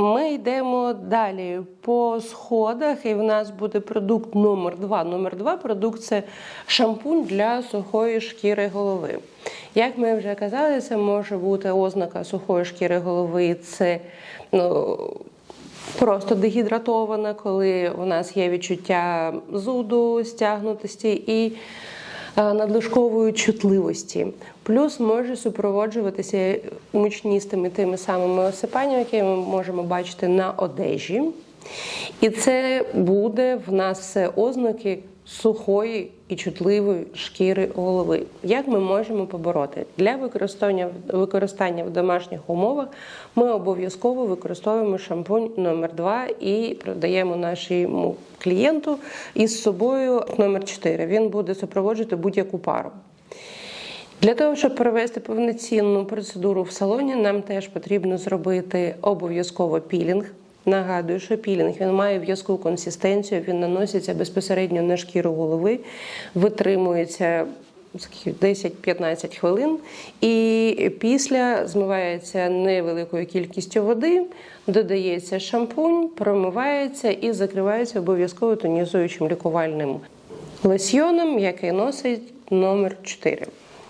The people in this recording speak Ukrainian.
Ми йдемо далі по сходах, і в нас буде продукт номер 2 Номер 2 продукт це шампунь для сухої шкіри голови. Як ми вже казали, це може бути ознака сухої шкіри голови. Це ну, просто дегідратована, коли у нас є відчуття зуду, стягнутості і надлишкової чутливості. Плюс може супроводжуватися мучністими тими самими осипаннями, які ми можемо бачити на одежі. І це буде в нас все ознаки сухої і чутливої шкіри голови. Як ми можемо побороти? Для використання, використання в домашніх умовах ми обов'язково використовуємо шампунь номер 2 і продаємо нашому клієнту із собою номер 4. Він буде супроводжувати будь-яку пару. Для того, щоб провести повноцінну процедуру в салоні, нам теж потрібно зробити обов'язково пілінг. Нагадую, що пілінг він має в'язку консистенцію, він наноситься безпосередньо на шкіру голови, витримується 10-15 хвилин, і після змивається невеликою кількістю води, додається шампунь, промивається і закривається обов'язково тонізуючим лікувальним лосьйоном, який носить номер 4.